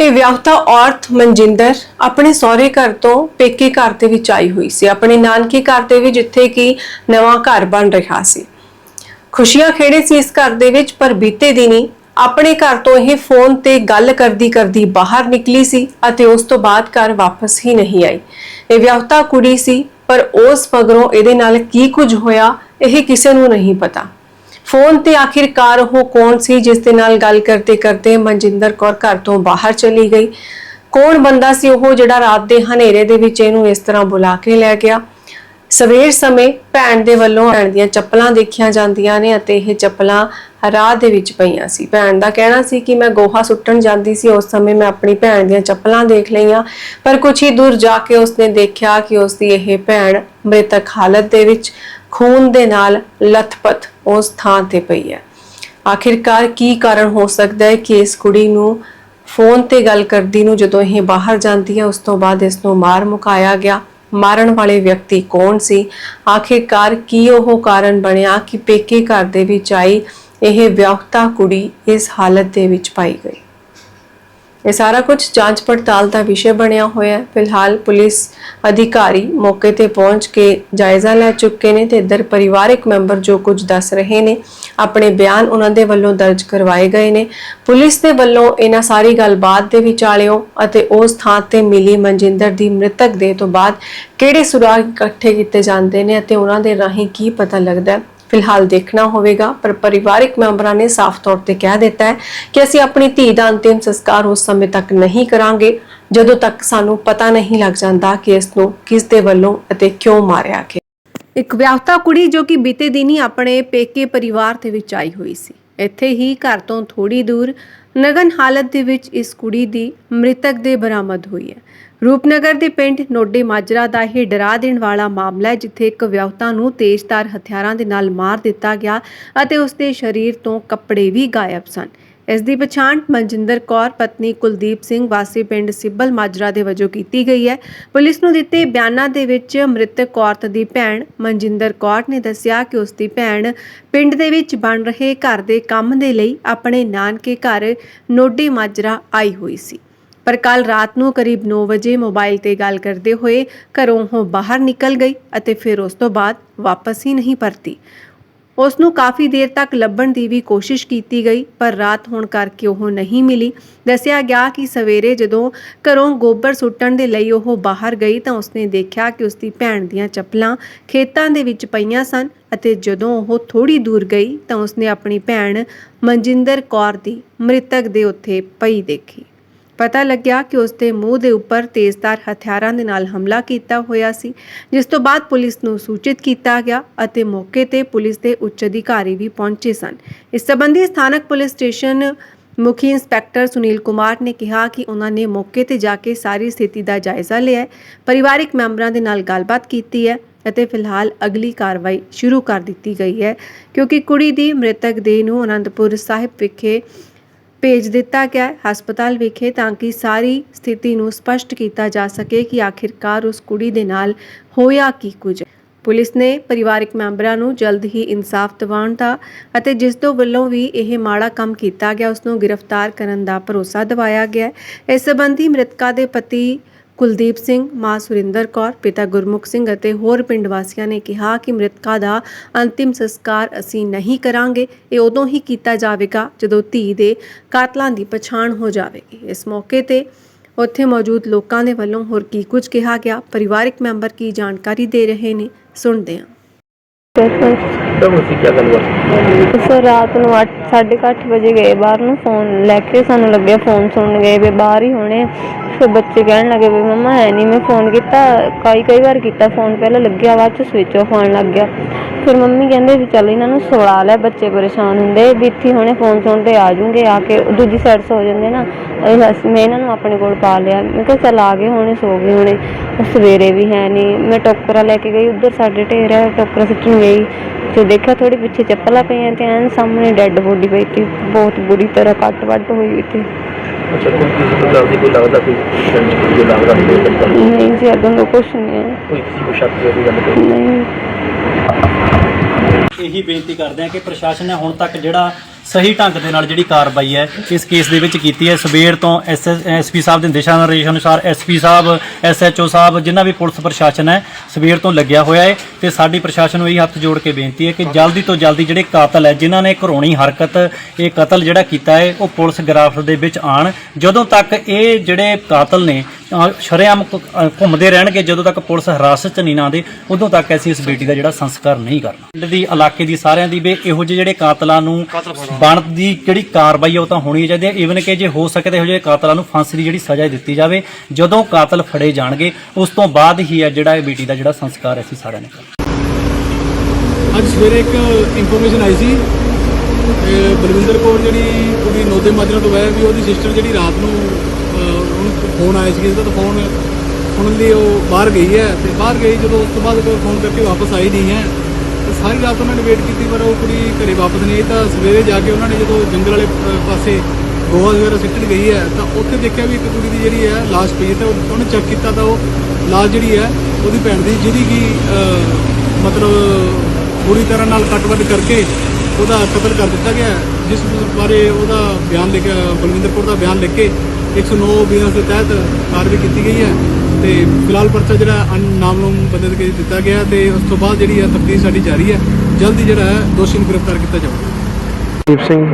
ਇਹ ਵਿਆਹੁਤਾ ਔਰਤ ਮਨਜਿੰਦਰ ਆਪਣੇ ਸਹੁਰੇ ਘਰ ਤੋਂ ਪੇਕੇ ਘਰ ਦੇ ਵਿੱਚ ਆਈ ਹੋਈ ਸੀ। ਆਪਣੇ ਨਾਨਕੇ ਘਰ ਦੇ ਵੀ ਜਿੱਥੇ ਕਿ ਨਵਾਂ ਘਰ ਬਣ ਰਿਹਾ ਸੀ। ਖੁਸ਼ੀਆਂ ਖੇੜੇ ਸੀ ਇਸ ਘਰ ਦੇ ਵਿੱਚ, ਪਰ ਬੀਤੇ ਦਿਨੀ ਆਪਣੇ ਘਰ ਤੋਂ ਇਹ ਫੋਨ ਤੇ ਗੱਲ ਕਰਦੀ ਕਰਦੀ ਬਾਹਰ ਨਿਕਲੀ ਸੀ ਅਤੇ ਉਸ ਤੋਂ ਬਾਅਦ ਘਰ ਵਾਪਸ ਹੀ ਨਹੀਂ ਆਈ। ਇਹ ਵਿਆਹੁਤਾ ਕੁੜੀ ਸੀ, ਪਰ ਉਸ ਮਗਰੋਂ ਇਹਦੇ ਨਾਲ ਕੀ ਕੁਝ ਹੋਇਆ, ਇਹ ਕਿਸੇ ਨੂੰ ਨਹੀਂ ਪਤਾ। ਫੋਨ ਤੇ ਆਖਿਰਕਾਰ ਉਹ ਕੌਣ ਸੀ ਜਿਸ ਦੇ ਨਾਲ ਗੱਲ ਕਰਦੇ ਕਰਦੇ ਮਨਜਿੰਦਰ ਕੌਰ ਘਰ ਤੋਂ ਬਾਹਰ ਚਲੀ ਗਈ? ਕੌਣ ਬੰਦਾ ਸੀ ਉਹ ਜਿਹੜਾ ਰਾਤ ਦੇ ਹਨੇਰੇ ਦੇ ਵਿੱਚ ਇਹਨੂੰ ਇਸ ਤਰ੍ਹਾਂ ਬੁਲਾ ਕੇ ਲੈ ਗਿਆ? ਸਵੇਰ ਸਮੇਂ ਭੈਣ ਦੇ ਵੱਲੋਂ ਭੈਣ ਦੀਆਂ ਚੱਪਲਾਂ ਦੇਖੀਆਂ ਜਾਂਦੀਆਂ ਨੇ ਅਤੇ ਇਹ ਚੱਪਲਾਂ ਰਾਹ ਦੇ ਵਿੱਚ ਪਈਆਂ ਸੀ। ਭੈਣ ਦਾ ਕਹਿਣਾ ਸੀ ਕਿ ਮੈਂ ਗੋਹਾ ਸੁੱਟਣ ਜਾਂਦੀ ਸੀ, ਉਸ ਸਮੇਂ ਮੈਂ ਆਪਣੀ ਭੈਣ ਦੀਆਂ ਚੱਪਲਾਂ ਦੇਖ ਲਈਆਂ, ਪਰ ਕੁਝ ਹੀ ਦੂਰ ਜਾ ਕੇ ਉਸਨੇ ਦੇਖਿਆ ਕਿ ਉਸ ਦੀ ਇਹ ਭੈਣ ਮ੍ਰਿਤਕ ਹਾਲਤ ਦੇ ਵਿੱਚ ਖੂਨ ਦੇ ਨਾਲ ਲਥਪਥ ਉਸ ਥਾਂ ਤੇ ਪਈ ਹੈ। ਆਖਿਰਕਾਰ ਕੀ ਕਾਰਨ ਹੋ ਸਕਦਾ ਹੈ ਕਿ ਇਸ ਕੁੜੀ ਨੂੰ ਫੋਨ ਤੇ ਗੱਲ ਕਰਦੀ ਨੂੰ ਜਦੋਂ ਇਹ ਬਾਹਰ ਜਾਂਦੀ ਹੈ, ਉਸ ਤੋਂ ਬਾਅਦ ਇਸ ਨੂੰ ਮਾਰ ਮੁਕਾਇਆ ਗਿਆ? ਮਾਰਨ ਵਾਲੇ ਵਿਅਕਤੀ ਕੌਣ ਸੀ? ਆਖਿਰਕਾਰ ਕੀ ਉਹ ਕਾਰਨ ਬਣਿਆ ਕਿ ਪੇਕੇ ਘਰ ਦੇ ਵਿੱਚ ਆਈ ਇਹ ਵਿਆਹੁਤਾ ਕੁੜੀ ਇਸ ਹਾਲਤ ਦੇ ਵਿੱਚ ਪਾਈ ਗਈ? ਇਹ ਸਾਰਾ ਕੁਝ ਜਾਂਚ ਪੜਤਾਲ ਦਾ ਵਿਸ਼ੇ ਬਣਿਆ ਹੋਇਆ ਹੈ। ਫਿਲਹਾਲ ਪੁਲਿਸ ਅਧਿਕਾਰੀ ਮੌਕੇ ਤੇ ਪਹੁੰਚ ਕੇ ਜਾਇਜ਼ਾ ਲੈ ਚੁੱਕੇ ਨੇ ਤੇ ਇੱਧਰ ਪਰਿਵਾਰਕ ਮੈਂਬਰ ਜੋ ਕੁਝ ਦੱਸ ਰਹੇ ਨੇ, ਆਪਣੇ ਬਿਆਨ ਉਹਨਾਂ ਦੇ ਵੱਲੋਂ ਦਰਜ ਕਰਵਾਏ ਗਏ ਨੇ। ਪੁਲਿਸ ਦੇ ਵੱਲੋਂ ਇਹਨਾਂ ਸਾਰੀ ਗੱਲਬਾਤ ਦੇ ਵਿਚਾਲਿਓ ਅਤੇ ਉਸ ਥਾਂ ਤੇ ਮਿਲੀ ਮਨਜਿੰਦਰ ਦੀ ਮ੍ਰਿਤਕ ਦੇਹ ਤੋਂ ਬਾਅਦ ਕਿਹੜੇ ਸੁਰਾਗ ਇਕੱਠੇ ਕੀਤੇ ਜਾਂਦੇ ਨੇ ਅਤੇ ਉਹਨਾਂ ਦੇ ਰਾਹੀਂ ਕੀ ਪਤਾ ਲੱਗਦਾ ਹੈ। ਫਿਲਹਾਲ ਦੇਖਣਾ ਹੋਵੇਗਾ, ਪਰ ਪਰਿਵਾਰਕ ਮੈਂਬਰਾਂ ਨੇ ਸਾਫ਼ ਤੌਰ ਤੇ ਕਹਿ ਦਿੱਤਾ ਹੈ ਕਿ ਅਸੀਂ ਆਪਣੀ ਧੀ ਦਾ ਅੰਤਿਮ ਸੰਸਕਾਰ ਉਸ ਸਮੇਂ ਤੱਕ ਨਹੀਂ ਕਰਾਂਗੇ, ਜਦੋਂ ਤੱਕ ਸਾਨੂੰ ਪਤਾ ਨਹੀਂ ਲੱਗ ਜਾਂਦਾ ਕਿ ਇਸ ਨੂੰ ਕਿਸ ਦੇ ਵੱਲੋਂ ਅਤੇ ਕਿਉਂ ਮਾਰਿਆ ਗਿਆ। ਇੱਕ ਵਿਆਹੁਤਾ ਕੁੜੀ ਜੋ ਕਿ ਬੀਤੇ ਦਿਨੀ ਆਪਣੇ ਪੇਕੇ ਪਰਿਵਾਰ ਦੇ ਵਿੱਚ ਆਈ ਹੋਈ ਸੀ। ਇੱਥੇ ਹੀ ਘਰ ਤੋਂ ਥੋੜੀ ਦੂਰ ਨਗਨ ਹਾਲਤ ਦੇ ਵਿੱਚ ਇਸ ਕੁੜੀ ਦੀ ਮ੍ਰਿਤਕ ਦੇ ਬਰਾਮਦ ਹੋਈ ਹੈ। ਰੂਪਨਗਰ ਦੇ ਪਿੰਡ ਨੋਡੇ ਮਾਜਰਾ ਦਾ ਇਹ ਡਰਾ ਦੇਣ ਵਾਲਾ ਮਾਮਲਾ ਹੈ, ਜਿੱਥੇ ਇੱਕ ਵਿਆਹੁਤਾ ਨੂੰ ਤੇਜ਼ਧਾਰ ਹਥਿਆਰਾਂ ਦੇ ਨਾਲ ਮਾਰ ਦਿੱਤਾ ਗਿਆ ਅਤੇ ਉਸ ਦੇ ਸਰੀਰ ਤੋਂ ਕੱਪੜੇ ਵੀ ਗਾਇਬ ਸਨ। ਇਸ ਦੀ ਪਛਾਣ ਮਨਜਿੰਦਰ ਕੌਰ, ਪਤਨੀ ਕੁਲਦੀਪ ਸਿੰਘ ਵਾਸੀ ਪਿੰਡ ਸਿੱਬਲ ਮਾਜਰਾ ਦੇ ਵਜੋਂ ਕੀਤੀ ਗਈ ਹੈ। ਪੁਲਿਸ ਨੂੰ ਦਿੱਤੇ ਬਿਆਨਾਂ ਦੇ ਵਿੱਚ ਮ੍ਰਿਤਕ ਔਰਤ ਦੀ ਭੈਣ ਮਨਜਿੰਦਰ ਕੌਰ ਨੇ ਦੱਸਿਆ ਕਿ ਉਸ ਦੀ ਭੈਣ ਪਿੰਡ ਦੇ ਵਿੱਚ ਬਣ ਰਹੇ ਘਰ ਦੇ ਕੰਮ ਦੇ ਲਈ ਆਪਣੇ ਨਾਨਕੇ ਘਰ ਨੋਡੀ ਮਾਜਰਾ ਆਈ ਹੋਈ ਸੀ। ਪਰ ਕੱਲ ਰਾਤ ਨੂੰ ਕਰੀਬ 9 ਵਜੇ ਮੋਬਾਈਲ ਤੇ ਗੱਲ ਕਰਦੇ ਹੋਏ ਘਰੋਂ ਉਹ ਬਾਹਰ ਨਿਕਲ ਗਈ ਅਤੇ ਫਿਰ ਉਸ ਤੋਂ ਬਾਅਦ ਵਾਪਸ ਹੀ ਨਹੀਂ ਪਰਤੀ। ਉਸ ਨੂੰ ਕਾਫੀ ਦੇਰ ਤੱਕ ਲੱਭਣ ਦੀ ਵੀ ਕੋਸ਼ਿਸ਼ ਕੀਤੀ ਗਈ, ਪਰ ਰਾਤ ਹੋਣ ਕਰਕੇ ਉਹ ਨਹੀਂ ਮਿਲੀ। ਦੱਸਿਆ ਗਿਆ ਕਿ ਸਵੇਰੇ ਜਦੋਂ ਘਰੋਂ ਗੋਬਰ ਸੁੱਟਣ ਦੇ ਲਈ ਉਹ ਬਾਹਰ ਗਈ ਤਾਂ ਉਸਨੇ ਦੇਖਿਆ ਕਿ ਉਸਦੀ ਭੈਣ ਦੀਆਂ ਚੱਪਲਾਂ ਖੇਤਾਂ ਦੇ ਵਿੱਚ ਪਈਆਂ ਸਨ ਅਤੇ ਜਦੋਂ ਉਹ ਥੋੜੀ ਦੂਰ ਗਈ ਤਾਂ ਉਸਨੇ ਆਪਣੀ ਭੈਣ ਮਨਜਿੰਦਰ ਕੌਰ ਦੀ ਮ੍ਰਿਤਕ ਦੇ ਉੱਥੇ ਪਈ ਦੇਖੀ। ਪਤਾ ਲੱਗਿਆ ਕਿ ਉਸ ਦੇ ਮੂੰਹ ਦੇ ਉੱਪਰ ਤੇਜ਼ਧਾਰ ਹਥਿਆਰਾਂ ਦੇ ਨਾਲ ਹਮਲਾ ਕੀਤਾ ਹੋਇਆ ਸੀ, ਜਿਸ ਤੋਂ ਬਾਅਦ ਪੁਲਿਸ ਨੂੰ ਸੂਚਿਤ ਕੀਤਾ ਗਿਆ ਅਤੇ ਮੌਕੇ ਤੇ ਪੁਲਿਸ ਦੇ ਉੱਚ ਅਧਿਕਾਰੀ ਵੀ ਪਹੁੰਚੇ ਸਨ। ਇਸ ਸੰਬੰਧੀ ਸਥਾਨਕ ਪੁਲਿਸ ਸਟੇਸ਼ਨ ਮੁਖੀ ਇੰਸਪੈਕਟਰ ਸੁਨੀਲ ਕੁਮਾਰ ਨੇ ਕਿਹਾ ਕਿ ਉਹਨਾਂ ਨੇ ਮੌਕੇ ਤੇ ਜਾ ਕੇ ਸਾਰੀ ਸਥਿਤੀ ਦਾ ਜਾਇਜ਼ਾ ਲਿਆ ਪਰਿਵਾਰਿਕ ਮੈਂਬਰਾਂ ਦੇ ਨਾਲ ਗੱਲਬਾਤ ਕੀਤੀ ਹੈ ਅਤੇ ਫਿਲਹਾਲ ਅਗਲੀ ਕਾਰਵਾਈ ਸ਼ੁਰੂ ਕਰ ਦਿੱਤੀ ਗਈ ਹੈ, ਕਿਉਂਕਿ ਕੁੜੀ ਦੀ ਮ੍ਰਿਤਕ ਦੇਹ ਨੂੰ ਅਨੰਦਪੁਰ ਸਾਹਿਬ ਵਿਖੇ ਭੇਜ ਦਿੱਤਾ ਗਿਆ ਹਸਪਤਾਲ ਵਿਖੇ ਤਾਂ ਕਿ ਸਾਰੀ ਸਥਿਤੀ ਨੂੰ ਸਪਸ਼ਟ ਕੀਤਾ ਜਾ ਸਕੇ ਕਿ ਆਖਿਰਕਾਰ ਉਸ ਕੁੜੀ ਦੇ ਨਾਲ ਹੋਇਆ ਕੀ ਕੁਝ। ਪੁਲਿਸ ਨੇ ਪਰਿਵਾਰਕ ਮੈਂਬਰਾਂ ਨੂੰ ਜਲਦ ਹੀ ਇਨਸਾਫ ਦਿਵਾਉਣ ਦਾ ਅਤੇ ਜਿਸ ਤੋਂ ਵੱਲੋਂ ਵੀ ਇਹ ਮਾੜਾ ਕੰਮ ਕੀਤਾ ਗਿਆ, ਉਸ ਨੂੰ ਗ੍ਰਿਫਤਾਰ ਕਰਨ ਦਾ ਭਰੋਸਾ ਦਿਵਾਇਆ ਗਿਆ ਇਸ ਸੰਬੰਧੀ ਮ੍ਰਿਤਕਾ ਦੇ ਪਤੀ ਕੁਲਦੀਪ ਸਿੰਘ, ਮਾਂ ਸੁਰਿੰਦਰ ਕੌਰ, ਪਿਤਾ ਗੁਰਮੁਖ ਸਿੰਘ ਅਤੇ ਹੋਰ ਪਿੰਡ ਵਾਸੀਆਂ ਨੇ ਕਿਹਾ ਕਿ ਮ੍ਰਿਤਕਾ ਦਾ ਅੰਤਿਮ ਸੰਸਕਾਰ ਅਸੀਂ ਨਹੀਂ ਕਰਾਂਗੇ। ਇਹ ਉਦੋਂ ਹੀ ਕੀਤਾ ਜਾਵੇਗਾ ਜਦੋਂ ਧੀ ਦੇ ਕਾਤਲਾਂ ਦੀ ਪਛਾਣ ਹੋ ਜਾਵੇਗੀ। ਇਸ ਮੌਕੇ ਤੇ ਉੱਥੇ ਮੌਜੂਦ ਲੋਕਾਂ ਦੇ ਵੱਲੋਂ ਹੋਰ ਕੀ ਕੁਝ ਕਿਹਾ ਗਿਆ। ਪਰਿਵਾਰਕ ਮੈਂਬਰ ਕੀ ਜਾਣਕਾਰੀ ਦੇ ਰਹੇ ਨੇ, ਸੁਣਦੇ ਹਾਂ। ਤਬ ਅਸੀਂ ਕੀ ਗੱਲ ਬਾਤ ਸਰ ਰਾਤ ਨੂੰ 8:30 ਵਜੇ ਗਏ ਬਾਹਰ ਨੂੰ ਫੋਨ ਲੈ ਕੇ ਸਾਨੂੰ ਲੱਗਿਆ ਫੋਨ ਸੁਣਨ ਗਏ ਵੀ ਬਾਹਰ ਹੀ ਹੋਣੇ। ਫਿਰ ਬੱਚੇ ਕਹਿਣ ਲੱਗੇ ਵੀ ਮਮਾ ਹੈ ਨਹੀਂ ਮੈਂ ਫੋਨ ਕੀਤਾ ਕਈ ਕਈ ਵਾਰ ਕੀਤਾ ਫੋਨ ਪਹਿਲਾਂ ਲੱਗਿਆ ਬਾਅਦ ਚ ਸਵਿਚ ਆਫ ਆਉਣ ਲੱਗ ਗਿਆ। ਫਿਰ ਮੰਮੀ ਕਹਿੰਦੇ ਵੀ ਚੱਲ ਇਹਨਾਂ ਨੂੰ ਸੁਲਾ ਲੈ ਬੱਚੇ ਪਰੇਸ਼ਾਨ ਹੁੰਦੇ ਵੀ ਇੱਥੇ ਹੁਣੇ ਫੋਨ ਸੁਣਦੇ ਆ ਜੂਗੇ ਆ ਕੇ ਦੂਜੀ ਸਾਈਡ ਸੋ ਜਾਂਦੇ ਨਾ। ਇਹ ਅਸ- ਮੈਂ ਇਹਨਾਂ ਨੂੰ ਆਪਣੇ ਕੋਲ ਪਾ ਲਿਆ। ਮੈਂ ਕਿਹਾ ਚੱਲ ਆ ਗਏ ਹੁਣੇ ਸੋ ਗਏ ਹੁਣੇ। ਉਹ ਸਵੇਰੇ ਵੀ ਹੈ ਨਹੀਂ ਮੈਂ ਟੋਕਰਾ ਲੈ ਕੇ ਗਈ ਉੱਧਰ ਸਾਡੇ ਢੇਰ ਹੈ ਟੋਕਰਾ ਸਿੱਟਣ ਗਈ। ਤੇ ਦੇਖਿਆ ਥੋੜੀ ਪਿੱਛੇ ਚੱਪਲਾਂ ਪਈਆਂ ਤੇ ਐਨ ਸਾਹਮਣੇ ਡੈੱਡ ਬੋਡੀ ਪਈ ਸੀ। ਬਹੁਤ ਬੁਰੀ ਤਰ੍ਹਾਂ ਕੱਟ ਵੱਟ ਹੋਈ ਹੋਈ ਸੀ ਅੱਛਾ ਕੋਈ ਕਿਸੇ ਦੀ ਕੋਈ ਲੱਗਦਾ ਕੋਈ ਕੋਈ ਲੱਗਦਾ ਕੋਈ ਨਹੀਂ। ਜੀ ਤੋਂ ਕੁਛ ਨਹੀਂ ਹੈ। ਕੋਈ ਕਿਸੇ ਨੂੰ ਸ਼ੱਕ ਦੀ ਗੱਲ ਨਹੀਂ। ਇਹੀ ਬੇਨਤੀ ਕਰਦੇ ਹਾਂ ਕਿ ਪ੍ਰਸ਼ਾਸਨ ਨੇ ਹੁਣ ਤੱਕ ਜਿਹੜਾ ਸਹੀ ਢੰਗ ਦੇ ਨਾਲ ਜਿਹੜੀ ਕਾਰਵਾਈ ਹੈ ਇਸ ਕੇਸ ਦੇ ਵਿੱਚ ਕੀਤੀ ਹੈ। ਸਵੇਰ ਤੋਂ ਐਸਪੀ ਸਾਹਿਬ ਦੇ ਦਿਸ਼ਾ ਨਿਰਦੇਸ਼ ਅਨੁਸਾਰ ਐਸਪੀ ਸਾਹਿਬ ਐਸਐਚਓ ਸਾਹਿਬ ਜਿੰਨਾ ਵੀ ਪੁਲਿਸ ਪ੍ਰਸ਼ਾਸਨ ਹੈ, ਸਵੇਰ ਤੋਂ ਲੱਗਿਆ ਹੋਇਆ ਹੈ ਤੇ ਸਾਡੀ ਪ੍ਰਸ਼ਾਸਨ ਨੂੰ ਇਹ ਹੱਥ ਜੋੜ ਕੇ ਬੇਨਤੀ ਹੈ ਕਿ ਜਲਦੀ ਤੋਂ ਜਲਦੀ ਜਿਹੜੇ ਕਾਤਲ ਹੈ, ਜਿਨ੍ਹਾਂ ਨੇ ਘਰੋਣੀ ਹਰਕਤ, ਇਹ ਕਤਲ ਜਿਹੜਾ ਕੀਤਾ ਹੈ, ਉਹ ਪੁਲਿਸ ਗ੍ਰਾਫਟ ਦੇ ਵਿੱਚ ਆਣ ਜਦੋਂ ਤੱਕ ਇਹ ਜਿਹੜੇ ਕਾਤਲ ਨੇ ਸ਼ਰੇਆਮ ਘੁੰਮਦੇ ਰਹਿਣਗੇ ਜਦੋਂ ਤੱਕ ਪੁਲਿਸ ਹਿਰਾਸਤ 'ਚ ਨਹੀਂ ਨਾ ਆਉਂਦੇ ਉਦੋਂ ਤੱਕ ਅਸੀਂ ਇਸ ਬੇਟੀ ਦਾ ਜਿਹੜਾ ਸੰਸਕਾਰ ਨਹੀਂ ਕਰਨਾ। ਪਿੰਡ ਦੀ ਇਲਾਕੇ ਦੀ ਸਾਰਿਆਂ ਦੀ ਵੀ ਇਹੋ ਜਿਹੇ ਜਿਹੜੇ ਕਾਤਲਾਂ ਨੂੰ ਬਣਦੀ ਜਿਹੜੀ ਕਾਰਵਾਈ ਹੈ ਉਹ ਤਾਂ ਹੋਣੀ ਚਾਹੀਦੀ ਹੈ ਈਵਨ ਕਿ ਜੇ ਹੋ ਸਕੇ ਤਾਂ ਇਹੋ ਜਿਹੇ ਕਾਤਲਾਂ ਨੂੰ ਫਾਂਸੀ ਦੀ ਜਿਹੜੀ ਸਜ਼ਾ ਦਿੱਤੀ ਜਾਵੇ। ਜਦੋਂ ਕਾਤਲ ਫੜੇ ਜਾਣਗੇ ਉਸ ਤੋਂ ਬਾਅਦ ਹੀ ਹੈ ਜਿਹੜਾ ਇਹ ਬੇਟੀ ਦਾ ਜਿਹੜਾ ਸੰਸਕਾਰ ਅਸੀਂ ਸਾਰਿਆਂ ਨੇ ਕਰਨਾ। ਅੱਜ ਸਵੇਰੇ ਇੱਕ ਇਨਫੋਰਮੇਸ਼ਨ ਆਈ ਸੀ ਕਿ ਬਲਵਿੰਦਰ ਕੌਰ ਜਿਹੜੀ ਕੁੜੀ ਨੋਦੇ ਮਾਜਰਾ ਤੋਂ ਹੈ ਵੀ ਉਹਦੀ ਸਿਸਟਰ ਜਿਹੜੀ ਰਾਤ ਨੂੰ ਉਹਨੂੰ ਫੋਨ ਆਇਆ ਸੀ ਕਿਸੇ ਦਾ ਫੋਨ ਸੁਣਨ ਲਈ ਉਹ ਬਾਹਰ ਗਈ ਹੈ ਤੇ ਬਾਹਰ ਗਈ ਜਦੋਂ ਉਸ ਤੋਂ ਬਾਅਦ ਕੋਈ ਫੋਨ ਕਰਕੇ ਵਾਪਸ ਆਈ ਨਹੀਂ ਹੈ। ਤੇ ਸਾਰੀ ਰਾਤ ਉਹਨਾਂ ਨੇ ਵੇਟ ਕੀਤੀ ਪਰ ਉਹ ਕੁੜੀ ਘਰੇ ਵਾਪਸ ਨਹੀਂ ਆਈ। ਤਾਂ ਸਵੇਰੇ ਜਾ ਕੇ ਉਹਨਾਂ ਨੇ ਜਦੋਂ ਜੰਗਲ ਵਾਲੇ ਪਾਸੇ ਗੋਹਾ ਵਗੈਰਾ ਸਿੱਟਣ ਗਈ ਹੈ ਤਾਂ ਉੱਥੇ ਦੇਖਿਆ ਵੀ ਇੱਕ ਕੁੜੀ ਦੀ ਜਿਹੜੀ ਹੈ ਲਾਸ਼ ਪਈ ਹੈ ਤੇ ਉਹਨੇ ਚੈੱਕ ਕੀਤਾ ਤਾਂ ਉਹ ਲਾਸ਼ ਜਿਹੜੀ ਹੈ ਉਹਦੀ ਭੈਣ ਦੀ ਜਿਹਦੀ ਕਿ ਮਤਲਬ ਪੂਰੀ ਤਰ੍ਹਾਂ ਨਾਲ ਕੱਟਵੱਡ ਕਰਕੇ ਉਹਦਾ ਕਤਲ ਕਰ ਦਿੱਤਾ ਗਿਆ ਜਿਸ ਬਾਰੇ ਉਹਦਾ ਬਿਆਨ ਲਿਖਿਆ, ਬਲਵਿੰਦਰ ਕੌਰ ਦਾ ਬਿਆਨ ਲਿਖ ਕੇ 109 ਬੀਐਨਐਸ ਦੇ ਤਹਿਤ ਕਾਰਵਾਈ ਕੀਤੀ ਗਈ ਹੈ ਤੇ ਫਿਲਹਾਲ ਪਰਚਾ ਜਿਹੜਾ ਨਾਮਲੂਮ ਬੰਦੇ ਦੇ ਕੇਸ ਦਿੱਤਾ ਗਿਆ ਤੇ ਉਸ ਤੋਂ ਬਾਅਦ ਜਿਹੜੀ ਹੈ ਤਫਤੀਸ਼ ਸਾਡੀ ਜਾਰੀ ਹੈ, ਜਲਦੀ ਜਿਹੜਾ ਹੈ ਦੋਸ਼ੀ ਨੂੰ ਗ੍ਰਿਫਤਾਰ ਕੀਤਾ ਜਾਊਗਾ। ਸਿੰਘ।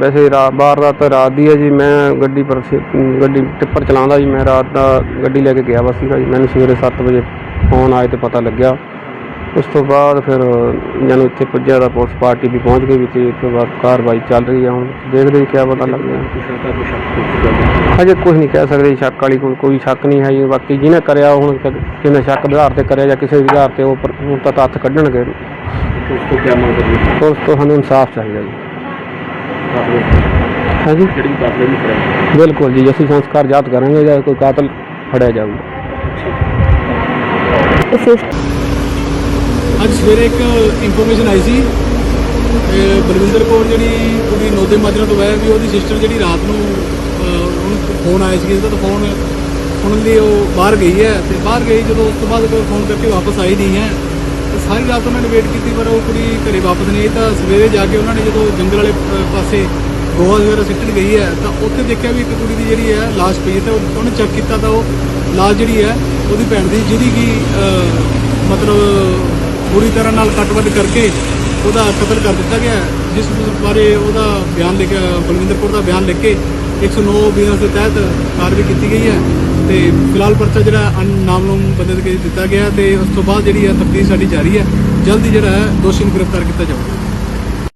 ਵੈਸੇ ਰਾਤ ਰਾਤ ਰਾਤ ਦੀ ਹੈ ਜੀ, ਮੈਂ ਗੱਡੀ ਪਰ ਗੱਡੀ ਟਿੱਪਰ ਚਲਾਉਂਦਾ ਜੀ, ਮੈਂ ਰਾਤ ਦਾ ਗੱਡੀ ਲੈ ਕੇ ਗਿਆ ਵਸੀਗਾ ਜੀ, ਮੈਨੂੰ ਸਵੇਰੇ 7 ਵਜੇ ਫੋਨ ਆਇਆ ਤੇ ਪਤਾ ਲੱਗਿਆ। ਉਸ ਤੋਂ ਬਾਅਦ ਫਿਰ ਜਦੋਂ ਇੱਥੇ ਪੁੱਜਿਆ ਤਾਂ ਪੁਲਿਸ ਪਾਰਟੀ ਵੀ ਪਹੁੰਚ ਗਈ ਵੀ ਤੇ ਉਸ ਤੋਂ ਕਾਰਵਾਈ ਚੱਲ ਰਹੀ ਹੈ ਹੁਣ। ਦੇਖਦੇ ਹਾਂ ਕੀ ਪਤਾ ਲੱਗਦਾ। ਹਜੇ ਕੁਝ ਨਹੀਂ ਕਹਿ ਸਕਦੇ ਸ਼ੱਕ ਵਾਲੀ ਕੋਈ ਕੋਈ ਸ਼ੱਕ ਨਹੀਂ ਹੈ ਜੀ। ਬਾਕੀ ਜਿਹਨੇ ਕਰਿਆ ਹੁਣ ਕਿਹਨੇ ਸ਼ੱਕ ਦੇ ਆਧਾਰ ਤੇ ਕਰਿਆ ਜਾਂ ਕਿਸੇ ਵੀ ਆਧਾਰ ਤੇ ਉਹ ਪਰ- ਤਾਂ ਤੱਥ ਕੱਢਣਗੇ। ਉਸ ਤੋਂ ਕੀ ਸਾਨੂੰ ਇਨਸਾਫ ਚਾਹੀਦਾ ਜੀ। ਹਾਂਜੀ? ਬਿਲਕੁਲ ਜੀ ਅਸੀਂ ਸੰਸਕਾਰ ਯਾਦ ਕਰਾਂਗੇ ਜਾਂ ਕੋਈ ਕਾਤਲ ਫੜਿਆ ਜਾਊਗਾ। ਅਸਿਸਟ ਅੱਜ ਸਵੇਰੇ ਇੱਕ ਇਨਫੋਰਮੇਸ਼ਨ ਆਈ ਸੀ ਬਲਵਿੰਦਰ ਕੌਰ ਜਿਹੜੀ ਕੁੜੀ ਨੋਦੇ ਮਾਜਰਾ ਤੋਂ ਹੈ ਵੀ ਉਹਦੀ ਸਿਸਟਰ ਜਿਹੜੀ ਰਾਤ ਨੂੰ ਉਹਨੂੰ ਫੋਨ ਆਇਆ ਸੀ ਕਿਸੇ ਦਾ ਫੋਨ ਸੁਣਨ ਲਈ ਉਹ ਬਾਹਰ ਗਈ ਹੈ ਤੇ ਬਾਹਰ ਗਈ ਜਦੋਂ ਉਸ ਤੋਂ ਬਾਅਦ ਫੋਨ ਕਰਕੇ ਵਾਪਸ ਆਈ ਨਹੀਂ ਹੈ। ਤੇ ਸਾਰੀ ਰਾਤ ਉਹਨਾਂ ਨੇ ਵੇਟ ਕੀਤੀ, ਪਰ ਉਹ ਕੁੜੀ ਘਰੇ ਵਾਪਸ ਨਹੀਂ ਆਈ। ਤਾਂ ਸਵੇਰੇ ਜਾ ਕੇ ਉਹਨਾਂ ਨੇ ਜਦੋਂ ਜੰਗਲ ਵਾਲੇ ਪਾਸੇ ਗੋਹਾ ਵਗੈਰਾ ਸਿੱਟਣ ਗਈ ਹੈ, ਤਾਂ ਉੱਥੇ ਦੇਖਿਆ ਵੀ ਇੱਕ ਕੁੜੀ ਦੀ ਜਿਹੜੀ ਹੈ, ਲਾਸ਼ ਪਈ ਹੈ ਤੇ ਉਹਨੇ ਚੈੱਕ ਕੀਤਾ ਤਾਂ ਉਹ ਲਾਸ਼ ਜਿਹੜੀ ਹੈ, ਉਹਦੀ ਭੈਣ ਦੀ, ਜਿਹਦੀ ਕਿ ਮਤਲਬ ਪੂਰੀ ਤਰ੍ਹਾਂ ਨਾਲ ਕੱਟਵੱਡ ਕਰਕੇ ਉਹਦਾ ਕਤਲ ਕਰ ਦਿੱਤਾ ਗਿਆ ਜਿਸ ਬਾਰੇ ਉਹਦਾ ਬਿਆਨ ਲਿਖਿਆ ਬਲਵਿੰਦਰ ਕੌਰ ਦਾ ਬਿਆਨ ਲਿਖ ਕੇ 109 ਬੀਐਨਐਸ ਦੇ ਤਹਿਤ ਕਾਰਵਾਈ ਕੀਤੀ ਗਈ ਹੈ ਤੇ ਫਿਲਹਾਲ ਪਰਚਾ ਜਿਹੜਾ ਅਨਨਾਮਲੂਮ ਬੰਦੇ ਦੇ ਦਿੱਤਾ ਗਿਆ ਤੇ ਉਸ ਤੋਂ ਬਾਅਦ ਜਿਹੜੀ ਹੈ ਤਫਤੀਸ਼ ਸਾਡੀ ਜਾਰੀ ਹੈ। ਜਲਦੀ ਜਿਹੜਾ ਹੈ, ਦੋਸ਼ੀ ਨੂੰ ਗ੍ਰਿਫਤਾਰ ਕੀਤਾ ਜਾਊਗਾ।